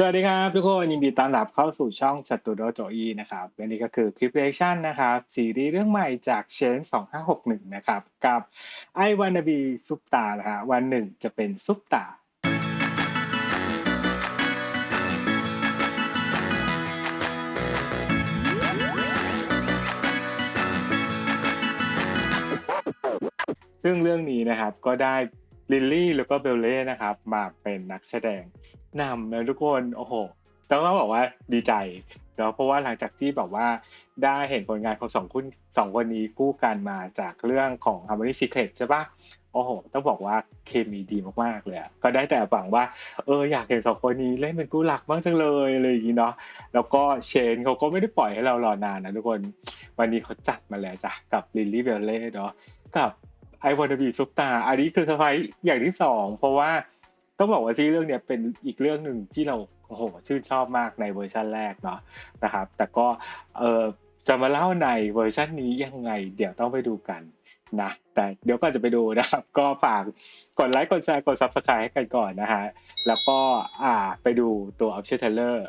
สวัสดีครับทุกคนยินดีต้อนรับเข้าสู่ช่องสตูดิโอโจอีนะครับและนี่ก็คือคลิปเรชั่นนะครับซีรีส์เรื่องใหม่จากเชน2561 นะครับ กับ I Wanna Be ซุปตานะฮะวันหนึ่งจะเป็นซุปตาซึ่งเรื่องนี้นะครับก็ได้ลิลลี่แล้วก็เบลเล่นะครับมาเป็นนักแสดง นำนะทุกคนโอ้โหต้องบอกว่าดีใจเนาะเพราะว่าหลังจากที่แบบว่าได้เห็นผลงานของสองคุณสองคนนี้คู่กันมาจากเรื่องของ Harmony Secret ใช่ปะโอ้โห ต้องบอกว่าเคมีดีมากๆเลยก็ได้แต่ฝังว่า เอออยากเห็นสองคนนี้เล่นเป็นคู่หลักบ้างจังเลยอะไรอย่างงี้เนาะแล้วก็เชนเขาก็ไม่ได้ปล่อยให้เรารอนานนะทุกคนวันนี้เขาจัดมาแล้วจ้ะกับลิลลี่เบลเล่เนาะกับไอวอนบีซุปตาอันนี้คือเซอร์ไพรส์อย่างที่สองเพราะว่า ต้องบอกว่าซีเรื่องเนี้ยเป็นอีกเรื่องหนึ่งที่เราโอ้โหชื่นชอบมากในเวอร์ชันแรกเนาะนะครับ แต่ก็เออจะมาเล่าในเวอร์ชันนี้ยังไง เดี๋ยวต้องไปดูกันนะแต่เดี๋ยวก่อนจะไปดูนะครับ ก็ฝากกดไลค์กดแชร์กด subscribe ให้กันก่อนนะฮะแล้วก็อ่าไปดูตัวอัพเชอร์เทเลอร์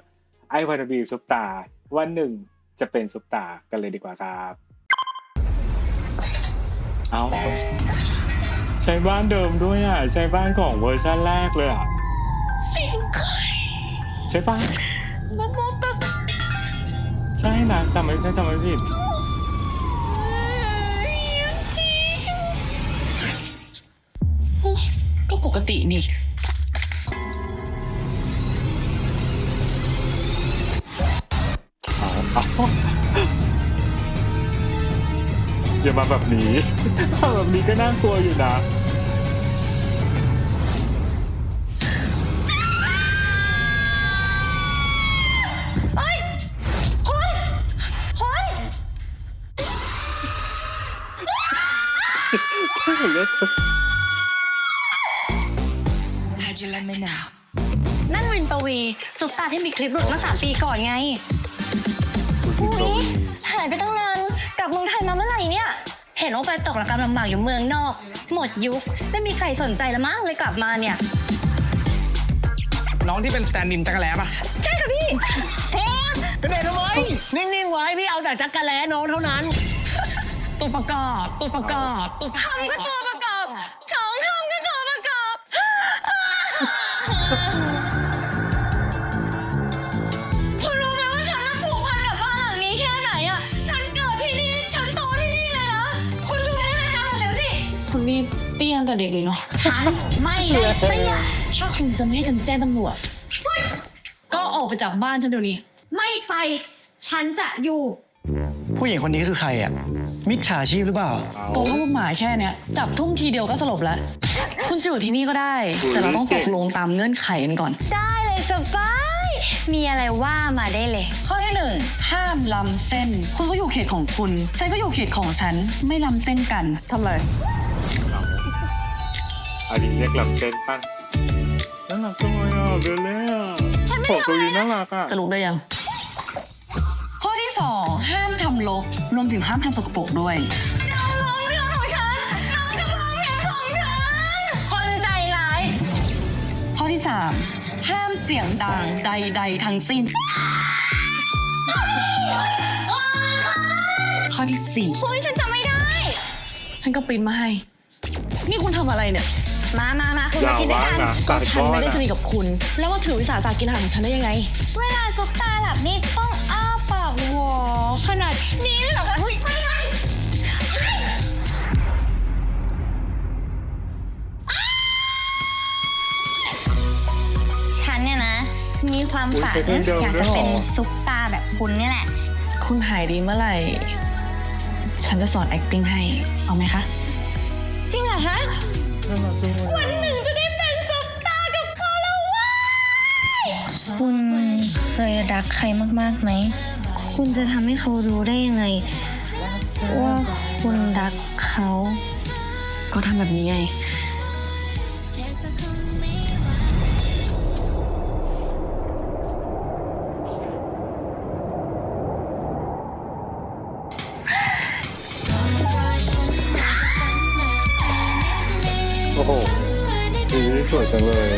ไอวอนบีซุปตาวันหนึ่งจะเป็นซุปตากันเลยดีกว่าครับเอา ใช้บ้านเดิมด้วยอะ ใช้บ้านของเวอร์ชันแรกเลยอะเสียงใครใช่ปะนะโมตัสสะใช่นะจำไม่ถ้าจำไม่ผิด ก็ปกตินี่ อย่ามาแบบนี้ถ้าแบบนี้ก็น่ากลัวอยู่นะเฮ้ยคนคนถ้าเห็นแล้ว How'd you let me know? นั่นวินปวีซุปตาที่มีคลิปหลุดเมื่อสามปีก่อนไง อุ้ยหายไปตั้งนาน กลับเมืองไทยมาเมื่อไหร่เนี่ย เห็นว่าไปตกระกำลำบากอยู่เมืองนอก หมดยุค ไม่มีใครสนใจแล้วมั้งเลยกลับมาเนี่ย น้องที่เป็นสแตนดินจักรแล้ปะใช่ค่ะพี่กระเด็นเอาไว้นิ่งๆไว้พี่เอาแต่จักรแล้น้องเท่านั้น ตัวประกอบตัวประกอบตัวทำก็ตัวประกอบส แต่เด็กเลยเนาะฉันไม่เลยเสียถ้าคุณจะไม่ให้ฉันแจ้งตำรวจ ก็ออกไปจากบ้านฉันเดี๋ยวนี้ ไม่ไป ฉันจะอยู่ ผู้หญิงคนนี้คือใครอะ มิจฉาชีพหรือเปล่าเอาตัวลูกหมายแค่เนี้ย จับทุ่มทีเดียวก็สลบแล้ว คุณจะอยู่ที่นี่ก็ได้ แต่เราต้องตกลงตามเงื่อนไขกันก่อน ได้เลยสบาย มีอะไรว่ามาได้เลย ข้อที่หนึ่งห้ามล้ำเส้น คุณก็อยู่เขตของคุณ ฉันก็อยู่เขตของฉัน ไม่ล้ำเส้นกันทำไรเอาอันนี้เรียกลำเส้นปั้นน่ารักจังเลยอะเบลเล่อะฉันไม่ผมทำตัวอะไรนี้นะน่ารักอะ จะลุกได้ยัง ข้อที่สองห้ามทำลกรวมถึงห้ามทำสกปรกด้วย น้องร้องเพลงของฉัน น้องจะร้องเพลงของฉัน คนใจร้าย ข้อที่สามห้ามเสียงดังใด ๆ ทั้งสิ้น ข้อที่สี่โอ้ยฉันจำไม่ได้ ฉันก็ปริ้นมาให้ นี่คุณทำอะไรเนี่ย มามามาคุณอย่ามาคิดด้วยว่ากันนะก็ตัดฉันก้อนไม่ได้อะสนิทกับคุณ แล้วมาถือวิสาสะกินอาหารของฉันได้ยังไง เวลาซุปตาหลับนี่ต้องอ้าปากหวอขนาดนี้เลยเหรอคะไม่ใช่ฉันเนี่ยนะ มีความฝันอุ๊ยเซ็ตเดิมอยากด้วยจะเหรอ เป็นซุปตาแบบคุณนี่แหละ คุณหายดีเมื่อไหร่ ฉันจะสอน acting ให้ เอาไหมคะ จริงเหรอคะน่ารักจังเลยวันหนึ่งจะได้เป็นซุปตากับเขาแล้วเว้ยคุณเคยรักใครมากๆไหม คุณจะทำให้เขารู้ได้ยังไง ว่าคุณรักเขา ก็ทำแบบนี้ไง สวยจังเลย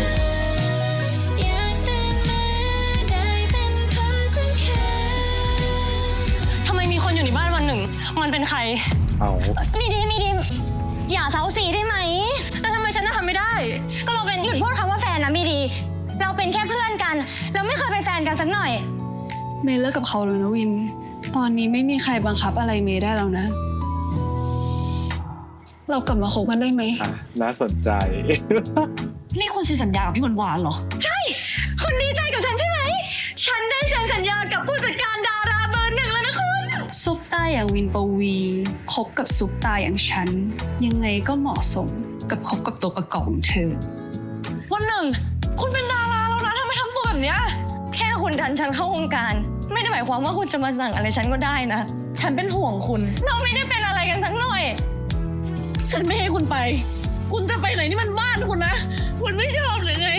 ทำไมมีคนอยู่ในบ้านวันหนึ่ง มันเป็นใคร เอามีดีมีดีอย่าเซาสีได้ไหม แต่ทำไมฉันน่ะทำไม่ได้ ก็เราเป็นหยุดพูดคำว่าแฟนนะมีดี เราเป็นแค่เพื่อนกัน เราไม่เคยเป็นแฟนกันสักหน่อย เมย์เลิกกับเขาแล้วนะวิน ตอนนี้ไม่มีใครบังคับอะไรเมย์ได้แล้วนะ เรากลับมาคบกันได้ไหมน่าสนใจ นี่คุณเซ็นสัญญากับพี่หวานหวานๆเหรอคุณดีใจกับฉันใช่ไหม ฉันได้เซ็นสัญญากับผู้จัดการดาราเบอร์หนึ่งแล้วนะคุณซุปตาอย่างวินปวีคบกับซุปตาอย่างฉัน ยังไงก็เหมาะสมกับคบกับตัวประกอบของเธอ วันหนึ่ง คุณเป็นดาราแล้วนะทำไมทำตัวแบบเนี้ย แค่คุณดันฉันเข้าวงการ ไม่ได้หมายความว่าคุณจะมาสั่งอะไรฉันก็ได้นะ ฉันเป็นห่วงคุณ เราไม่ได้เป็นอะไรกันสักหน่อย ฉันไม่ให้คุณไป คุณจะไปไหนนี่มันบ้านคุณนะ คุณไม่ชอบหรือไง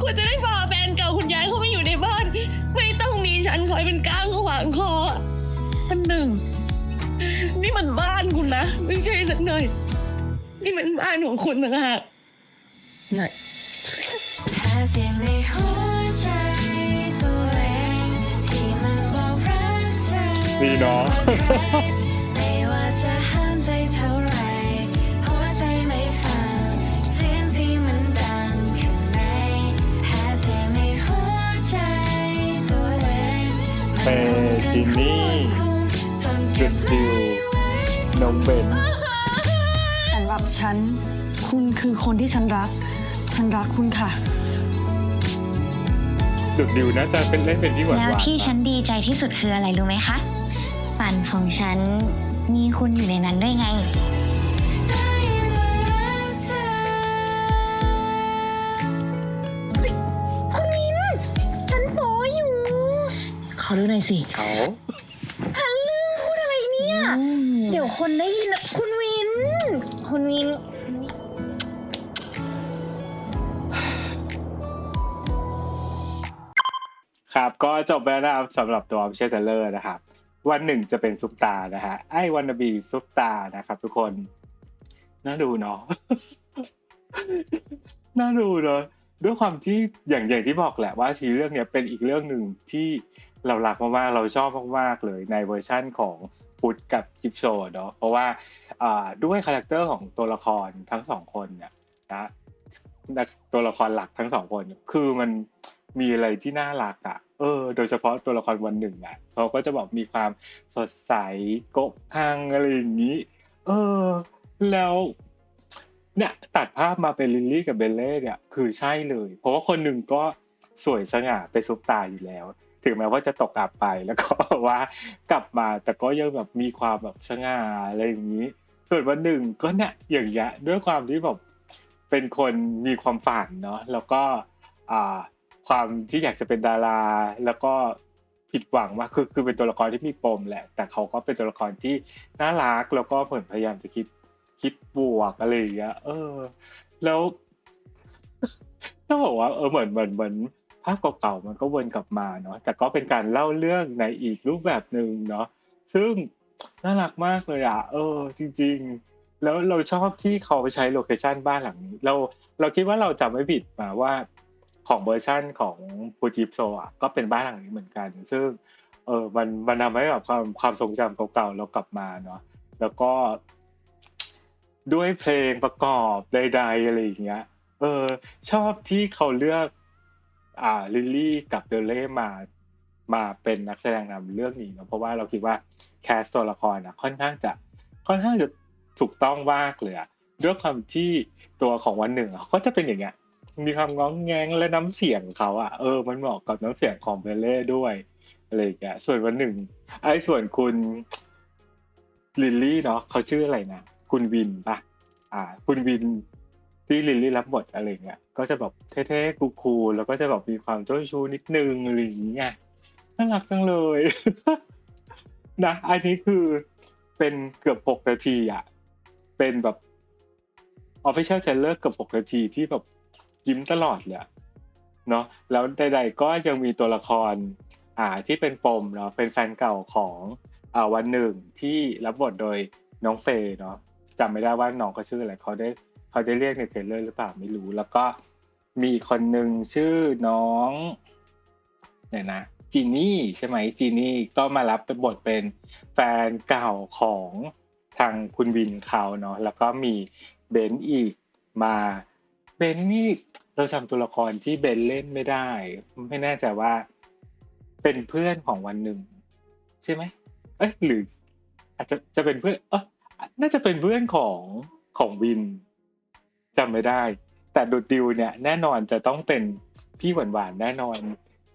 คุณจะได้พาแฟนเก่าคุณย้ายเข้ามาอยู่ในบ้าน ไม่ต้องมีฉันคอยเป็นก้างขวางคอมันหนึ่ง นี่มันบ้านคุณนะ ไม่ใช่สักหน่อย นี่มันบ้านของคุณนะฮะหน่อยแค่เสีย นี่จุดดิวน้องเบนสำหรับฉัน คุณคือคนที่ฉันรัก ฉันรักคุณค่ะ จุดดิวน่าจะเป็นเล่นเป็นที่หวานแล้วหวานที่ฉันดีใจที่สุดคืออะไรรู้ไหมคะ ฝันของฉันมีคุณอยู่ในนั้นด้วยไง ขอดูหน่อยสิเอาทันเรื่องพูดอะไรเนี่ย เดี๋ยวคนได้ยินนะคุณวิน คุณวิน ครับก็จบไปแล้วนะครับสำหรับตัวเชสเตอร์นะครับ วันหนึ่งจะเป็นซุปตาร์นะฮะไอ้วันนบีซุปตาร์นะครับ ทุกคนน่าดูเนาะน่าดูเนาะด้วยความที่อย่างอย่างที่บอกแหละว่าซีรีส์เรื่องเนี้ยเป็นอีกเรื่องหนึ่งที่ เรารักมากๆเราชอบมากๆเลยในเวอร์ชั่นของพุทธกับกิฟโซเนาะเพราะว่าด้วยคาแรคเตอร์ของตัวละครทั้งสองคนเนี่ยนะตัวละครหลักทั้งสองคน คือมันมีอะไรที่น่ารักอะเออ โดยเฉพาะตัวละครวันหนึ่งอะเขาก็จะบอกมีความสดใสโกะคังอะไรอย่างนี้ เออ แล้วเนี่ยตัดภาพมาเป็นลิลลี่กับเบลเล่เนี่ย คือใช่เลย เพราะว่าคนหนึ่งก็สวยสง่าเป็นซุปตาร์อยู่แล้ว ถึงแม้ว่าจะตกอับไปแล้วก็ว่ากลับมาแต่ก็ยังแบบมีความแบบสง่าอะไรอย่างนี้ ส่วนวันหนึ่งก็เนี่ยอย่างเงี้ยด้วยความที่แบบเป็นคนมีความฝันเนาะแล้วก็อ่าความที่อยากจะเป็นดารา แล้วก็ผิดหวังว่าคือคือเป็นตัวละครที่มีปมแหละ แต่เขาก็เป็นตัวละครที่น่ารักแล้วก็เหมือนพยายามจะคิดคิดบวกอะไรอย่างเงี้ยเออ แล้วต้องบอกว่าเออเหมือนเหมือนเหมือน ภาพเก่าๆมันก็วนกลับมาเนาะแต่ก็เป็นการเล่าเรื่องในอีกรูปแบบหนึ่งเนาะซึ่งน่ารักมากเลยอะเออ จริง ๆ แล้วเราชอบที่เขาไปใช้โลเคชันบ้านหลังนี้เราเราคิดว่าเราจำไม่ผิดมาว่าของเวอร์ชั่นของพูจิปโซอะก็เป็นบ้านหลังนี้เหมือนกัน ซึ่งเออมันมันทำให้แบบความความทรงจำเก่าๆเรากลับมาเนาะแล้วก็ ด้วยเพลงประกอบใดๆอะไรอย่างเงี้ย เออ ชอบที่เขาเลือก อ่าลิลลี่กับเดลเล่มามาเป็นนักแสดงนำเรื่องนี้เนอะเพราะว่าเราคิดว่าแคสตัวละครนะค่อนข้างจะค่อนข้างจะถูกต้องมากเลยอะด้วยความที่ตัวของวันหนึ่งเขาก็จะเป็นอย่างเงี้ยมีความง้องแงงและน้ำเสียงเขาอะเออมันเหมาะกับน้ำเสียงของเบลเล่ด้วยอะไรอย่างเงี้ยส่วนวันหนึ่ง ไอ้ส่วนคุณลิลลี่เนาะเขาชื่ออะไรนะคุณวินปะอ่า คุณวิน ที่ลิลลี่รับบทอะไรเงี้ยก็จะแบบเท่ๆคูลๆแล้วก็จะแบบมีความเจ้าชู้นิดนึงอะไรอย่างเงี้ยน่ารักจังเลยนะอันนี้คือเป็นเกือบหกนาทีอะ เป็นแบบ official trailer เกือบหกนาทีที่แบบยิ้มตลอดเลยเนาะแล้วใดๆก็ยังมีตัวละคร อ่าที่เป็นปมเนาะเป็นแฟนเก่าของอ่าวันหนึ่งที่รับบทโดยน้องเฟย์เนาะจำไม่ได้ว่าน้องเขาชื่ออะไรเขาได้ เขาได้เรียกในเทรลเลอร์หรือเปล่าไม่รู้ แล้วก็มีคนหนึ่งชื่อน้องเนี่ยนะจีนี่ใช่ไหมจีนี่ก็มารับเป็นบทเป็นแฟนเก่าของทางคุณวินเขาเนาะแล้วก็มีเบนซ์อีกมาเบนซ์นี่เราจำตัวละครที่เบนซ์เล่นไม่ได้ ไม่แน่ใจว่า เป็นเพื่อนของวันหนึ่งใช่ไหมเอ้ยหรือ อาจจะจะเป็นเพื่อนเออน่าจะเป็นเพื่อนของของวิน จำไม่ได้ แต่ดูดดิวเนี่ยแน่นอนจะต้องเป็นพี่หวานหวานๆแน่นอน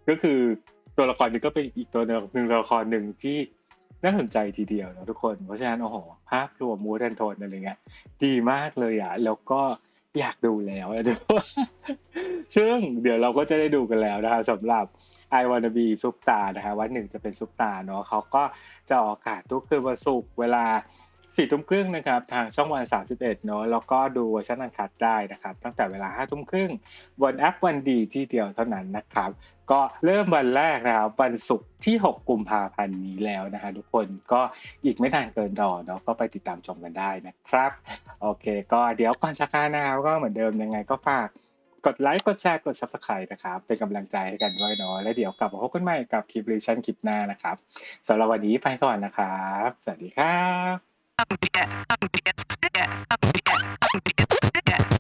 ก็คือตัวละครนี้ก็เป็นอีกตัวหนึ่งตัวละครหนึ่งที่น่าสนใจทีเดียวนะทุกคน เพราะฉะนั้นโอ้โหภาพรวมมูดแอนโทนอะไรเงี้ยดีมากเลยอะแล้วก็อยากดูแล้วนะทุกคนซึ่งเดี๋ยวเราก็จะได้ดูกันแล้วนะครับสำหรับ I wanna be ซุปตานะฮะวันหนึ่งจะเป็นซุปตาเนาะเขาก็จะออกอากาศทุกคืนวันศุกร์เวลา สี่ทุ่มครึ่งนะครับทางช่องวัน 31เนาะแล้วก็ดูเวอร์ชันอันคัดได้นะครับ ตั้งแต่เวลาห้าทุ่มครึ่งบนแอปวันดีที่เดียวเท่านั้นนะครับ ก็เริ่มวันแรกนะครับวันศุกร์ที่ 6 กุมภาพันธ์นี้แล้วนะฮะทุกคนก็อีกไม่นานเกินรอเนาะก็ไปติดตามชมกันได้นะครับ โอเค ก็เดี๋ยวก่อนจากกันนะครับก็เหมือนเดิมยังไงก็ฝากกดไลค์ กดแชร์ กด subscribe นะครับ เป็นกำลังใจให้กันด้วยเนาะ แล้วเดี๋ยวกลับมาพบกันใหม่กับคลิปรีชั่นคลิปหน้านะครับสำหรับวันนี้ไปก่อนนะครับ สวัสดีครับ Come get, come get, come get, come get, come get.